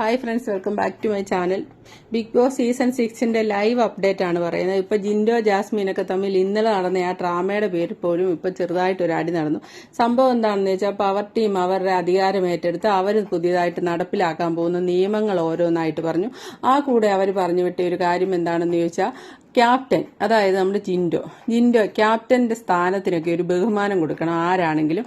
Hi friends welcome back to my channel Bigg Boss season സിക്സിന്റെ live update ആണ് പറയുന്നത്. ഇപ്പൊ ജിൻഡോ ജാസ്മീനൊക്കെ തമ്മിൽ ഇന്നലെ നടന്ന ആ ഡ്രാമയുടെ പേരിൽ പോലും ഇപ്പൊ ചെറുതായിട്ട് ഒരു അടി നടന്നു. സംഭവം എന്താണെന്ന് വെച്ചാൽ പവർ ടീം അവരുടെ അധികാരം ഏറ്റെടുത്ത് അവർ പുതിയതായിട്ട് നടപ്പിലാക്കാൻ പോകുന്ന നിയമങ്ങൾ ഓരോന്നായിട്ട് പറഞ്ഞു. ആ കൂടെ അവർ പറഞ്ഞു വിട്ട ഒരു കാര്യം എന്താണെന്ന് ചോദിച്ചാൽ ക്യാപ്റ്റൻ അതായത് നമ്മുടെ ജിൻഡോ. ജിൻഡോ ക്യാപ്റ്റന്റെ സ്ഥാനത്തിനൊക്കെ ഒരു ബഹുമാനം കൊടുക്കണം. ആരാണെങ്കിലും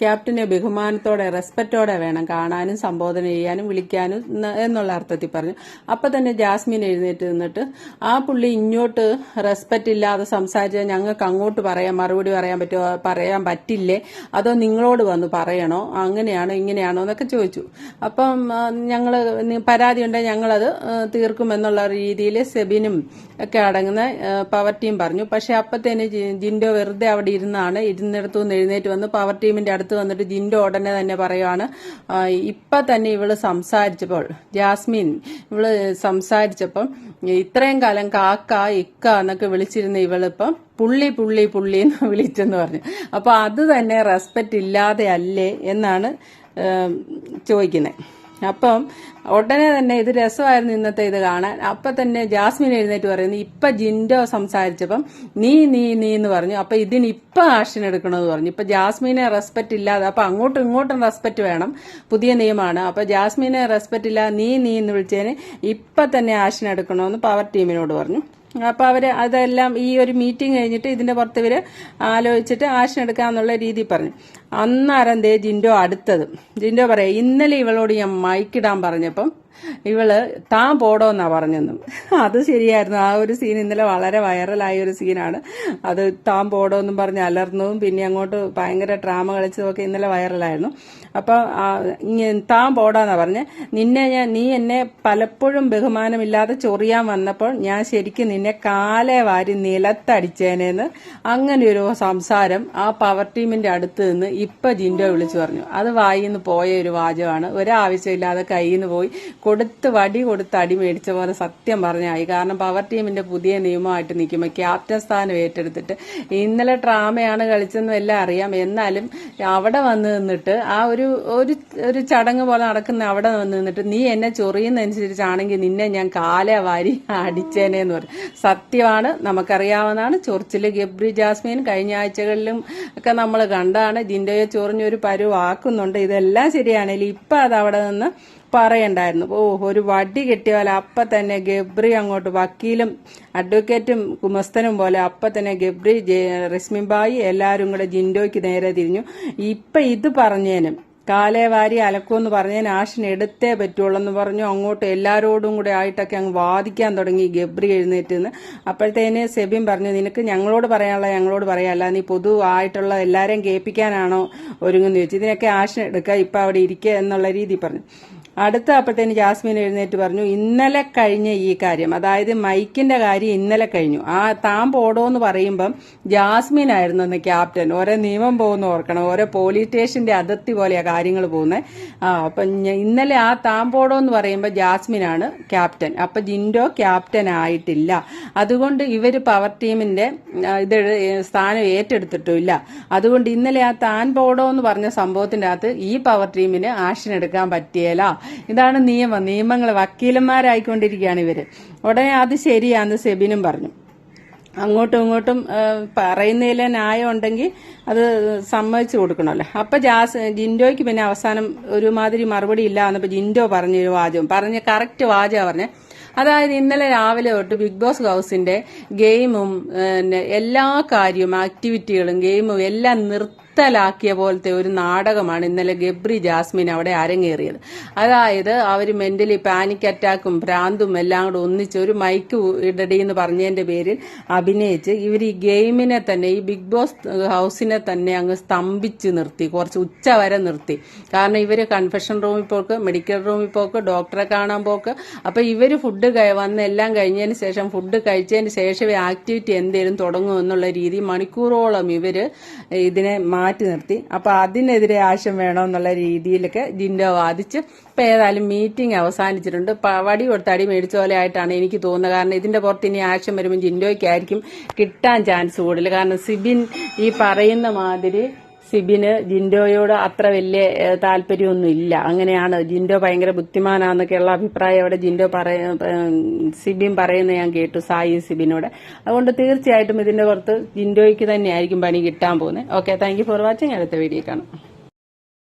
ക്യാപ്റ്റനെ ബഹുമാനത്തോടെ റെസ്പെക്റ്റോടെ വേണം കാണാനും സംബോധന ചെയ്യാനും വിളിക്കാനും എന്നുള്ള അർത്ഥത്തിൽ പറഞ്ഞു. അപ്പൊ തന്നെ ജാസ്മിൻ എഴുന്നേറ്റ് നിന്നിട്ട് ആ പുള്ളി ഇങ്ങോട്ട് റെസ്പെക്റ്റ് ഇല്ലാതെ സംസാരിച്ചാൽ ഞങ്ങൾക്ക് അങ്ങോട്ട് പറയാൻ മറുപടി പറയാൻ പറ്റുമോ പറയാൻ പറ്റില്ലേ? അതോ നിങ്ങളോട് വന്ന് പറയണോ? അങ്ങനെയാണോ ഇങ്ങനെയാണോ? എന്നൊക്കെ ചോദിച്ചു. അപ്പം ഞങ്ങൾ പരാതി ഉണ്ടെങ്കിൽ ഞങ്ങളത് തീർക്കുമെന്നുള്ള രീതിയിൽ സെബിനും ഒക്കെ അടങ്ങുന്ന പവർ ടീം പറഞ്ഞു. പക്ഷെ അപ്പത്തേന് ജിൻഡോ വെറുതെ അവിടെ ഇരുന്നാണ് ഇരുന്നിടത്തു നിന്ന് എഴുന്നേറ്റ് വന്ന് പവർ ടീമിന്റെ അടുത്ത് വന്നിട്ട് ജിൻഡോ ഉടനെ തന്നെ പറയുവാണ് ഇപ്പൊ തന്നെ ഇവൾ സംസാരിച്ചപ്പോൾ ജാസ്മിൻ ഇവൾ സംസാരിച്ചപ്പം ഇത്രയും കാലം കാക്ക ഇക്ക എന്നൊക്കെ വിളിച്ചിരുന്ന ഇവളിപ്പം പുള്ളി പുള്ളി പുള്ളി എന്ന് വിളിച്ചെന്ന് പറഞ്ഞു. അപ്പൊ അത് തന്നെ റെസ്പെക്റ്റ് ഇല്ലാതെ അല്ലേ എന്നാണ് ചോദിക്കുന്നത് അപ്പം ഉടനെ തന്നെ ഇത് രസമായിരുന്നു ഇന്നത്തെ ഇത് കാണാൻ. അപ്പൊ തന്നെ ജാസ്മിൻ എഴുന്നേറ്റ് പറയുന്നു ഇപ്പൊ ജിൻഡോ സംസാരിച്ചപ്പം നീ നീ നീ എന്ന് പറഞ്ഞു. അപ്പൊ ഇതിന് ഇപ്പൊ ആക്ഷൻ എടുക്കണമെന്ന് പറഞ്ഞു. ഇപ്പൊ ജാസ്മിനെ റെസ്പെക്ട് ഇല്ലാതെ അപ്പൊ അങ്ങോട്ടും ഇങ്ങോട്ടും റെസ്പെക്റ്റ് വേണം. പുതിയ നിയമമാണ്. അപ്പൊ ജാസ്മിനെ റെസ്പെക്റ്റ് ഇല്ലാതെ നീ നീ എന്ന് വിളിച്ചതിന് ഇപ്പൊ തന്നെ ആക്ഷൻ എടുക്കണമെന്ന് പവർ ടീമിനോട് പറഞ്ഞു. അപ്പൊ അവർ അതെല്ലാം ഈ ഒരു മീറ്റിംഗ് കഴിഞ്ഞിട്ട് ഇതിന്റെ പുറത്ത് ഇവർ ആലോചിച്ചിട്ട് ആക്ഷൻ എടുക്കാന്നുള്ള രീതി പറഞ്ഞു. അന്നാരന്തേ ജിൻഡോ അടുത്തത്. ജിൻഡോ പറയാം ഇന്നലെ ഇവളോട് ഞാൻ മൈക്കിടാൻ പറഞ്ഞപ്പം ഇവൾ താൻ പോടോന്നാ പറഞ്ഞെന്നും. അത് ശരിയായിരുന്നു. ആ ഒരു സീൻ ഇന്നലെ വളരെ വൈറലായ ഒരു സീനാണ് അത് താൻ പോടോന്നും പറഞ്ഞ് അലർന്നതും പിന്നെ അങ്ങോട്ട് ഭയങ്കര ഡ്രാമ കളിച്ചതൊക്കെ ഇന്നലെ വൈറലായിരുന്നു അപ്പൊ താൻ പോടാന്നാ പറഞ്ഞ്. നിന്നെ ഞാൻ നീ എന്നെ പലപ്പോഴും ബഹുമാനമില്ലാതെ ചൊറിയാൻ വന്നപ്പോൾ ഞാൻ ശരിക്കും നിന്നെ കാലേ വാരി നിലത്തടിച്ചേനേന്ന് അങ്ങനെ ഒരു സംസാരം ആ പവർ ടീമിന്റെ അടുത്ത് നിന്ന് ഇപ്പൊ ജിൻഡോ വിളിച്ചു പറഞ്ഞു. അത് വായിന്ന് പോയ ഒരു വാചകമാണ്. ഒരാവശ്യമില്ലാതെ കയ്യിൽ നിന്ന് പോയി കൊടുത്ത് വടി കൊടുത്ത് അടി മേടിച്ച പോലെ സത്യം പറഞ്ഞായി. കാരണം പവർ ടീമിന്റെ പുതിയ നിയമമായിട്ട് നിൽക്കുമ്പോൾ ക്യാപ്റ്റൻ സ്ഥാനം ഏറ്റെടുത്തിട്ട് ഇന്നലെ ഡ്രാമയാണ് കളിച്ചെന്നും എല്ലാം അറിയാം. എന്നാലും അവിടെ വന്ന് നിന്നിട്ട് ആ ഒരു ഒരു ഒരു ചടങ്ങ് പോലെ നടക്കുന്ന അവിടെ വന്ന് നിന്നിട്ട് നീ എന്നെ ചൊറിയുന്നതനുസരിച്ചാണെങ്കിൽ നിന്നെ ഞാൻ കാല വാരി അടിച്ചേനേന്ന് പറയും. സത്യമാണ് നമുക്കറിയാവുന്നതാണ്. ചൊറിച്ചിൽ ഗബ്രി ജാസ്മിൻ കഴിഞ്ഞ ആഴ്ചകളിലും ഒക്കെ നമ്മൾ കണ്ടാണ്. ജിൻഡോയെ ചൊറിഞ്ഞൊരു പരുവാക്കുന്നുണ്ട്. ഇതെല്ലാം ശരിയാണെങ്കിലും ഇപ്പം അത് അവിടെ നിന്ന് പറയണ്ടായിരുന്നു. ഓ ഒരു വടി കിട്ടിയാൽ അപ്പൊ തന്നെ ഗബ്രി അങ്ങോട്ട് വക്കീലും അഡ്വക്കേറ്റും കുമസ്തനും പോലെ അപ്പൊ തന്നെ ഗബ്രി ജെ- എല്ലാവരും കൂടെ ജിൻഡോയ്ക്ക് നേരെ തിരിഞ്ഞു. ഇപ്പൊ ഇത് പറഞ്ഞേനും. കാലേ വാരി അലക്കുമെന്ന് പറഞ്ഞതിന് ആഷിന് എടുത്തേ പറ്റുള്ളൂ എന്ന് പറഞ്ഞു. അങ്ങോട്ട് എല്ലാരോടും കൂടെ ആയിട്ടൊക്കെ അങ്ങ് വാദിക്കാൻ തുടങ്ങി ഗബ്രി എഴുന്നേറ്റ് നിന്ന് അപ്പോഴത്തേന് സെബിൻ പറഞ്ഞു നിനക്ക് ഞങ്ങളോട് പറയാനുള്ള ഞങ്ങളോട് പറയാല്ല നീ പൊതു ആയിട്ടുള്ള എല്ലാരെയും കേൾപ്പിക്കാനാണോ ഒരുങ്ങുന്ന ചോദിച്ചു. ഇതിനൊക്കെ ആഷിന് എടുക്കുക ഇപ്പൊ അവിടെ ഇരിക്കുക എന്നുള്ള രീതി പറഞ്ഞു. അടുത്ത അപ്പോഴത്തേന് ജാസ്മിൻ എഴുന്നേറ്റ് പറഞ്ഞു ഇന്നലെ കഴിഞ്ഞ ഈ കാര്യം അതായത് മൈക്കിന്റെ കാര്യം ഇന്നലെ കഴിഞ്ഞു. ആ താൻ പോടോന്ന് പറയുമ്പം ജാസ്മിൻ ആയിരുന്നു അന്ന് ക്യാപ്റ്റൻ. ഓരോ നിയമം പോകുന്ന ഓർക്കണം ഓരോ പോലീസ് സ്റ്റേഷന്റെ അതിർത്തി പോലെയാ കാര്യങ്ങൾ പോകുന്നത് ആ അപ്പൊ ഇന്നലെ ആ താൻ പോടോന്ന് പറയുമ്പോൾ ജാസ്മിനാണ് ക്യാപ്റ്റൻ. അപ്പൊ ജിൻഡോ ക്യാപ്റ്റൻ ആയിട്ടില്ല. അതുകൊണ്ട് ഇവർ പവർ ടീമിന്റെ ഇത് സ്ഥാനം ഏറ്റെടുത്തിട്ടില്ല അതുകൊണ്ട് ഇന്നലെ ആ താൻ പോടോ എന്ന് പറഞ്ഞ സംഭവത്തിന്റെ അകത്ത് ഈ പവർ ടീമിന് ആക്ഷൻ എടുക്കാൻ പറ്റിയല്ല ഇതാണ് നിയമം. നിയമങ്ങൾ വക്കീലന്മാരായിക്കൊണ്ടിരിക്കുകയാണ് ഇവർ. ഉടനെ അത് ശരിയാന്ന് സെബിനും പറഞ്ഞു. അങ്ങോട്ടും ഇങ്ങോട്ടും പറയുന്നതിൽ ന്യായം ഉണ്ടെങ്കിൽ അത് സമ്മതിച്ചു കൊടുക്കണമല്ലോ അപ്പൊ ജാസ് ജിൻഡോയ്ക്ക് പിന്നെ അവസാനം ഒരുമാതിരി മറുപടി ഇല്ല എന്നപ്പോ ജിൻഡോ പറഞ്ഞൊരു വാചകം. പറഞ്ഞ കറക്റ്റ് വാചകം പറഞ്ഞ. അതായത് ഇന്നലെ രാവിലെ തൊട്ട് ബിഗ് ബോസ് ഹൗസിന്റെ ഗെയിമും എല്ലാ കാര്യവും ആക്ടിവിറ്റികളും ഗെയിമും എല്ലാം നിർത്തലാക്കിയ പോലത്തെ ഒരു നാടകമാണ് ഇന്നലെ ഗബ്രി ജാസ്മിൻ അവിടെ അരങ്ങേറിയത്. അതായത് അവർ മെന്റലി പാനിക് അറ്റാക്കും ഭ്രാന്തും എല്ലാം കൂടെ ഒന്നിച്ച് ഒരു മൈക്ക് ഇടടി എന്ന് പറഞ്ഞതിന്റെ പേരിൽ അഭിനയിച്ച് ഇവർ ഈ ഗെയിമിനെ തന്നെ ഈ ബിഗ് ബോസ് ഹൗസിനെ തന്നെ അങ്ങ് സ്തംഭിച്ച് നിർത്തി കുറച്ച് ഉച്ച വരെ നിർത്തി. കാരണം ഇവർ കൺഫെഷൻ റൂമിൽ പോക്ക് മെഡിക്കൽ റൂമിൽ പോക്ക് ഡോക്ടറെ കാണാൻ പോക്ക്. അപ്പൊ ഇവർ ഫുഡ് വന്ന് എല്ലാം കഴിഞ്ഞതിന് ശേഷം ഫുഡ് കഴിച്ചതിന് ശേഷമേ ആക്ടിവിറ്റി എന്തേലും തുടങ്ങും എന്നുള്ള രീതി മണിക്കൂറോളം ഇവർ ഇതിനെ മാറ്റി നിർത്തി. അപ്പോൾ അതിനെതിരെ ആശം വേണമെന്നുള്ള രീതിയിലൊക്കെ ജിൻഡോ വാദിച്ച് ഇപ്പൊ ഏതായാലും മീറ്റിംഗ് അവസാനിച്ചിട്ടുണ്ട്. വടി കൊടുത്ത് അടി മേടിച്ച പോലെ ആയിട്ടാണ് എനിക്ക് തോന്നുന്നത്. കാരണം ഇതിന്റെ പുറത്ത് ഇനി ആവശ്യം വരുമ്പോൾ ജിൻഡോയ്ക്കായിരിക്കും കിട്ടാൻ ചാൻസ് കൂടുതൽ. കാരണം സിബിൻ ഈ പറയുന്ന മാതിരി സിബിന് ജിൻഡോയോട് അത്ര വലിയ താല്പര്യമൊന്നും ഇല്ല അങ്ങനെയാണ് ജിൻഡോ ഭയങ്കര ബുദ്ധിമാനാന്നൊക്കെയുള്ള അഭിപ്രായം അവിടെ ജിൻഡോ പറയ സിബിൻ പറയുന്ന ഞാൻ കേട്ടു സായി സിബിനോട്. അതുകൊണ്ട് തീർച്ചയായിട്ടും ഇതിന്റെ പുറത്ത് ജിൻഡോയ്ക്ക് തന്നെയായിരിക്കും പണി കിട്ടാൻ പോകുന്നത്. ഓക്കെ താങ്ക് ഫോർ വാച്ചിങ് അടുത്ത വീഡിയോ കാണാം.